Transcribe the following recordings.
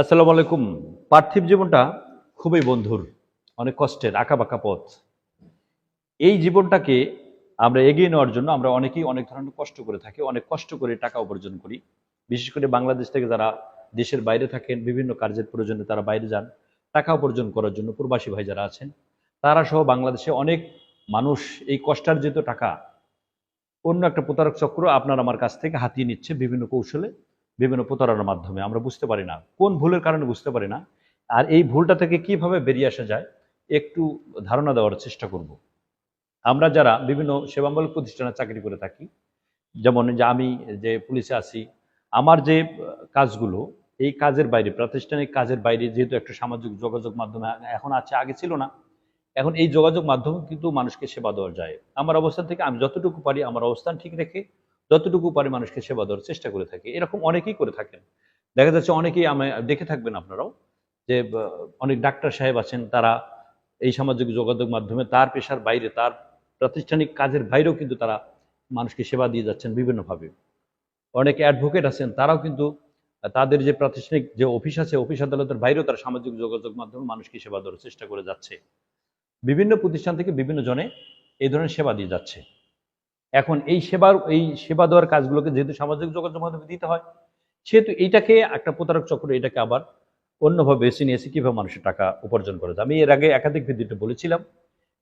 আসসালামু আলাইকুম। পার্থিব জীবনটা খুবই বন্ধুর, অনেক কষ্টের আঁকা বাঁকা পথ। এই জীবনটাকে আমরা এগিয়ে নেওয়ার জন্য আমরা অনেকেই অনেক ধরনের কষ্ট করে থাকি, অনেক কষ্ট করে টাকা উপার্জন করি। বিশেষ করে বাংলাদেশ থেকে যারা দেশের বাইরে থাকেন, বিভিন্ন কার্যের প্রয়োজনে তারা বাইরে যান, টাকা উপার্জন করার জন্য প্রবাসী ভাই যারা আছেন, তারা সহ বাংলাদেশে অনেক মানুষ এই কষ্টার্জিত টাকা অন্য একটা প্রতারক চক্র আপনার আমার কাছ থেকে হাতিয়ে নিচ্ছে বিভিন্ন কৌশলে। বিভিন্ন প্রতারণার মাধ্যমে। আমরা বুঝতে পারি না। কোন ভুলের কারণে বুঝতে পারি না। আর এই ভুলটা থেকে কীভাবে বেরিয়ে আসা যায়, একটু ধারণা দেওয়ার চেষ্টা করব। আমরা যারা বিভিন্ন সেবামূলক প্রতিষ্ঠানে চাকরি করে থাকি, যেমন যে আমি যে পুলিশে আছি, আমার যে কাজগুলো, এই কাজের বাইরে, প্রাতিষ্ঠানিক কাজের বাইরে যেহেতু একটা সামাজিক যোগাযোগ মাধ্যমে এখন আছে, আগে ছিল না। এখন এই যোগাযোগ মাধ্যম কিন্তু মানুষকে সেবা দেওয়া যায়। আমার অবস্থান থেকে আমি যতটুকু পারি, আমার অবস্থান ঠিক রেখে যতটুকু পারে মানুষকে সেবা দেওয়ার চেষ্টা করে থাকি। এরকম অনেকেই করে থাকেন। দেখা যাচ্ছে অনেকেই আমি দেখে থাকবেন আপনারাও যে অনেক ডাক্তার সাহেব আছেন, তারা এই সামাজিক যোগাযোগ মাধ্যমে তার পেশার বাইরে, তার প্রাতিষ্ঠানিক কাজের বাইরেও কিন্তু তারা মানুষকে সেবা দিয়ে যাচ্ছেন বিভিন্নভাবে। অনেকে অ্যাডভোকেট আছেন, তারাও কিন্তু তাদের যে প্রাতিষ্ঠানিক যে অফিস আছে অফিস আদালতের বাইরেও তারা সামাজিক যোগাযোগ মাধ্যমে মানুষকে সেবা দেওয়ার চেষ্টা করে যাচ্ছে। বিভিন্ন প্রতিষ্ঠান থেকে বিভিন্ন জনে এই ধরনের সেবা দিয়ে যাচ্ছে। এখন এই সেবার, এই সেবা দেওয়ার কাজগুলোকে যেহেতু সামাজিক যোগাযোগ মাধ্যমে দিতে হয়, সেহেতু এইটাকে একটা প্রতারক চক্র, এটাকে আবার অন্যভাবে বেছে নিয়েছে কীভাবে মানুষের টাকা উপার্জন করে আমি এর আগে একাধিক ভিত্তিতে বলেছিলাম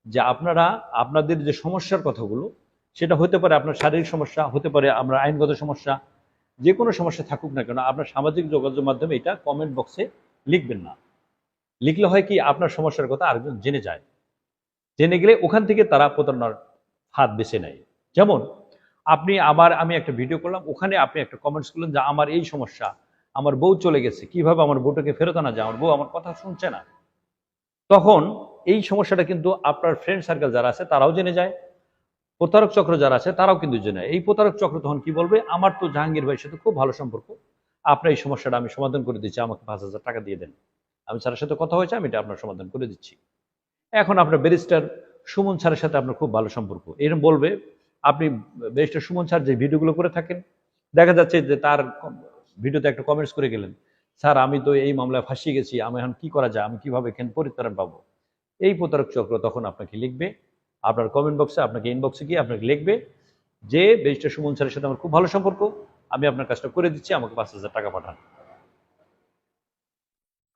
যে আপনারা, আপনাদের যে সমস্যার কথাগুলো, সেটা হতে পারে আপনার শারীরিক সমস্যা, হতে পারে আমরা আইনগত সমস্যা, যে কোনো সমস্যা থাকুক না কেন, আপনার সামাজিক যোগাযোগ মাধ্যমে এটা কমেন্ট বক্সে লিখবেন না। লিখলে হয় কি, আপনার সমস্যার কথা আরেকজন জেনে যায়। জেনে গেলে ওখান থেকে তারা প্রতারণার হাত বেছে নেয়। যেমন, আপনি আমার আমি একটা ভিডিও করলাম, ওখানে আপনি একটা কমেন্টস করলেন যে আমার এই সমস্যা, আমার বউ চলে গেছে, কীভাবে আমার বউটাকে ফেরত আনা যায়? আমার বউ আমার কথা শুনছে না। তখন এই সমস্যাটা কিন্তু আপনার ফ্রেন্ড সার্কেল যারা আছে, তারাও জেনে যায়। প্রতারক চক্র যারা আছে, তারাও কিন্তু জেনে। এই প্রতারক চক্র তখন কি বলবে? আমার তো জাহাঙ্গীর ভাইয়ের সাথে খুব ভালো সম্পর্ক। আপনার এই সমস্যাটা আমি সমাধান করে দিচ্ছি, আমাকে পাঁচ হাজার টাকা দিয়ে দেন। আমি স্যারের সাথে কথা হয়েছে, আমি এটা আপনার সমাধান করে দিচ্ছি। এখন আপনার ব্যারিস্টার সুমন স্যারের সাথে আপনার খুব ভালো সম্পর্ক। এরকম বলবে আপনি ব্যারিস্টার সুমন স্যার যে ভিডিওগুলো করে থাকেন, দেখা যাচ্ছে যে তার ভিডিওতে একটা কমেন্টস করে গেলেন, স্যার, আমি তো এই মামলায় ফাঁসিয়ে গেছি, আমি এখন কি করা যায়, আমি কীভাবে এখানে পরিত্রাণ পাবো? এই প্রতারক চক্র তখন আপনাকে লিখবে, আপনার কমেন্ট বক্সে আপনাকে ইনবক্সে গিয়ে আপনাকে লিখবে যে ব্যারিস্টার সুমন স্যারের সাথে আমার খুব ভালো সম্পর্ক, আমি আপনার কাজটা করে দিচ্ছি, আমাকে পাঁচ হাজার টাকা পাঠান।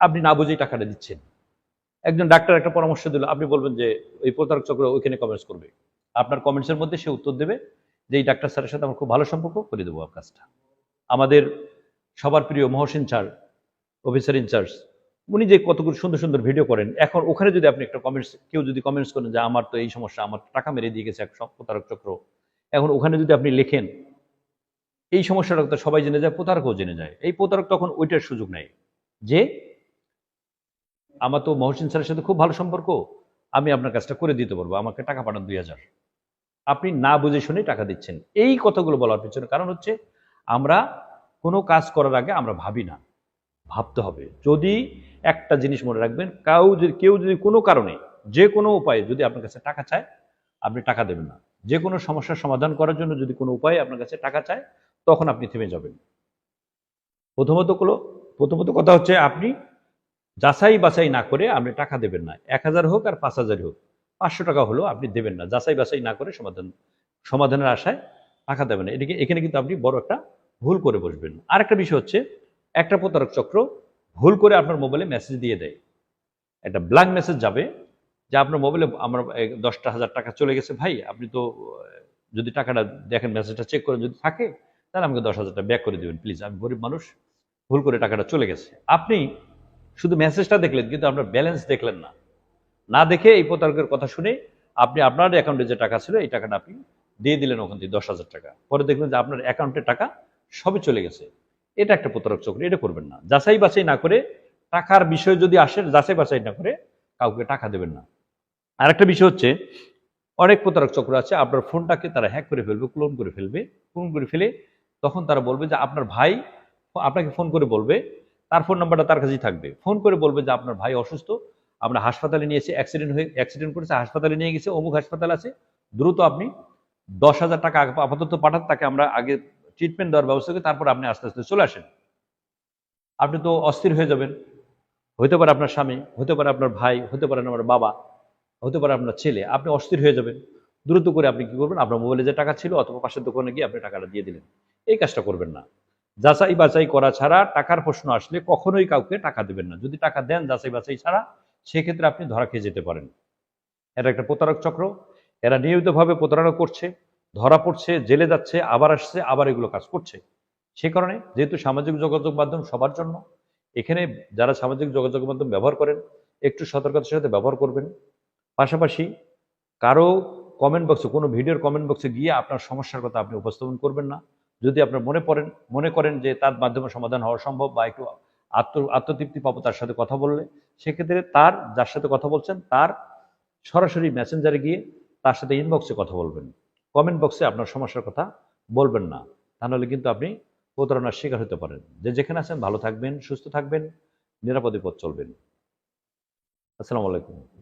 আপনি না বুঝেই টাকাটা দিচ্ছেন। একজন ডাক্তার একটা পরামর্শ দিল, আপনি বলবেন যে, এই প্রতারক চক্র ওইখানে কমেন্টস করবে। আপনার কমেন্টসের মধ্যে সে উত্তর দেবে যে এই ডাক্তার স্যারের সাথে আমার খুব ভালো সম্পর্ক, করে দেবো কাজটা। আমাদের সবার প্রিয় মহসিন স্যার অফিসার ইনচার্জ উনি যে কতগুলো সুন্দর সুন্দর ভিডিও করেন, এখন ওখানে যদি আপনি একটা কমেন্টস কেউ যদি কমেন্টস করেন যে আমার তো এই সমস্যা, আমার টাকা মেরে দিয়ে গেছে এক প্রতারক চক্র, এখন ওখানে যদি আপনি লেখেন, এই সমস্যাটা তো সবাই জেনে যায়, প্রতারকও জেনে যায়। এই প্রতারক তখন ওইটার সুযোগ নেয় যে, আমার তো মহসিন স্যারের সাথে খুব ভালো সম্পর্ক, আমি আপনার কাজটা করে দিতে পারব, আমাকে টাকা পাঠান দুই হাজার। আপনি না বুঝে শুনে টাকা দিচ্ছেন। এই কথাগুলো বলার পিছনে কারণ হচ্ছে, আমরা কোনো কাজ করার আগে আমরা ভাবি না। ভাবতে হবে। যদি একটা জিনিস মনে রাখবেন, কাউ যদি, কেউ যদি কোনো কারণে, যে কোনো উপায়ে যদি আপনার কাছে টাকা চায়, আপনি টাকা দেবেন না। যে কোনো সমস্যার সমাধান করার জন্য যদি কোনো উপায়ে আপনার কাছে টাকা চায়, তখন আপনি থেমে যাবেন। প্রথমত কোনো প্রথমত কথা হচ্ছে আপনি যাচাই বাছাই না করে আপনি টাকা দেবেন না। এক হাজার হোক আর পাঁচ হাজারই হোক। পাঁচশো টাকা হলেও আপনি দেবেন না। যাচাই বাছাই না করে সমাধান, সমাধানের আশায় টাকা দেবেন না। এদিকে, এখানে কিন্তু আপনি বড় একটা ভুল করে বসবেন। আর একটা বিষয় হচ্ছে, একটা প্রতারক চক্র ভুল করে আপনার মোবাইলে মেসেজ দিয়ে দেয়। একটা ব্ল্যাঙ্ক মেসেজ যাবে, যে আপনার মোবাইলে আমার দশটা হাজার টাকা চলে গেছে, ভাই, আপনি তো যদি টাকাটা দেখেন মেসেজটা চেক করে যদি থাকে, তাহলে আমাকে দশ হাজার টাকা ব্যাক করে দেবেন প্লিজ আমি গরিব মানুষ, ভুল করে টাকাটা চলে গেছে। আপনি শুধু মেসেজটা দেখলেন, কিন্তু আপনার ব্যালেন্স দেখলেন না। না দেখে এই প্রতারকের কথা শুনে আপনি আপনার অ্যাকাউন্টে যে টাকা ছিল, এই টাকাটা আপনি দিয়ে দিলেন ওখান থেকে দশ হাজার টাকা। পরে দেখলেন যে আপনার অ্যাকাউন্টে টাকা সবই চলে গেছে। এটা একটা প্রতারক চক্র, এটা করবেন না। যাচাই বাছাই না করে টাকার বিষয় যদি আসে, যাচাই বাছাই না করে কাউকে টাকা দেবেন না। আরেকটা বিষয় হচ্ছে, অনেক প্রতারক চক্র আছে, আপনার ফোনটাকে তারা হ্যাক করে ফেলবে ক্লোন করে ফেলবে ক্লোন করে ফেলে তখন তারা বলবে যে আপনার ভাই আপনাকে ফোন করে বলবে, তার ফোন নাম্বারটা তার কাছেই থাকবে। ফোন করে বলবে যে আপনার ভাই অসুস্থ আমরা হাসপাতালে নিয়েছি অ্যাক্সিডেন্ট হয়ে অ্যাক্সিডেন্ট করেছে, হাসপাতালে নিয়ে গেছে, অমুক হাসপাতাল আছে, দ্রুত আপনি দশ হাজার টাকা আপাতত পাঠান, তাকে আমরা আগে ট্রিটমেন্ট দেওয়ার ব্যবস্থা করি তারপর আপনি আস্তে আস্তে চলে আসেন। আপনি তো অস্থির হয়ে যাবেন। হতে পারে আপনার স্বামী হতে পারে আপনার ভাই হতে পারে আমার বাবা হতে পারে আপনার ছেলে, আপনি অস্থির হয়ে যাবেন। দ্রুত করে আপনি কি করবেন? আপনার মোবাইলে যে টাকা ছিল অথবা পাশের দোকানে গিয়ে আপনি টাকাটা দিয়ে দিলেন। এই কাজটা করবেন না। যাচাই বাছাই করা ছাড়া টাকার প্রশ্ন আসলে কখনোই কাউকে টাকা দেবেন না। যদি টাকা দেন যাচাই বাছাই ছাড়া সেক্ষেত্রে আপনি ধরা খেয়ে যেতে পারেন। এটা একটা প্রতারক চক্র। এরা নিয়মিতভাবে প্রতারণা করছে, ধরা পড়ছে, জেলে যাচ্ছে, আবার আসছে, আবার এগুলো কাজ করছে। সে কারণে যেহেতু সামাজিক যোগাযোগ মাধ্যম সবার জন্য, এখানে যারা সামাজিক যোগাযোগ মাধ্যম ব্যবহার করেন, একটু সতর্কতার সাথে ব্যবহার করবেন। পাশাপাশি কারও কমেন্ট বক্সে কোনো ভিডিওর কমেন্ট বক্সে গিয়ে আপনার সমস্যার কথা আপনি উপস্থাপন করবেন না। যদি আপনার মনে পড়েন, মনে করেন যে তার মাধ্যমে সমাধান হওয়া সম্ভব বা একটু আত্ম, আত্মতৃপ্তি পাবো তার সাথে কথা বললে, সেক্ষেত্রে তার, যার সাথে কথা বলছেন, তার সরাসরি মেসেঞ্জারে গিয়ে তার সাথে ইনবক্সে কথা বলবেন। কমেন্ট বক্সে আপনার সমস্যার কথা বলবেন না। তাহলে কিন্তু আপনি প্রতারণার শিকার হতে পারেন। যে যেখানে আছেন ভালো থাকবেন, সুস্থ থাকবেন, নিরাপদে পথ চলবেন। আসসালামু আলাইকুম।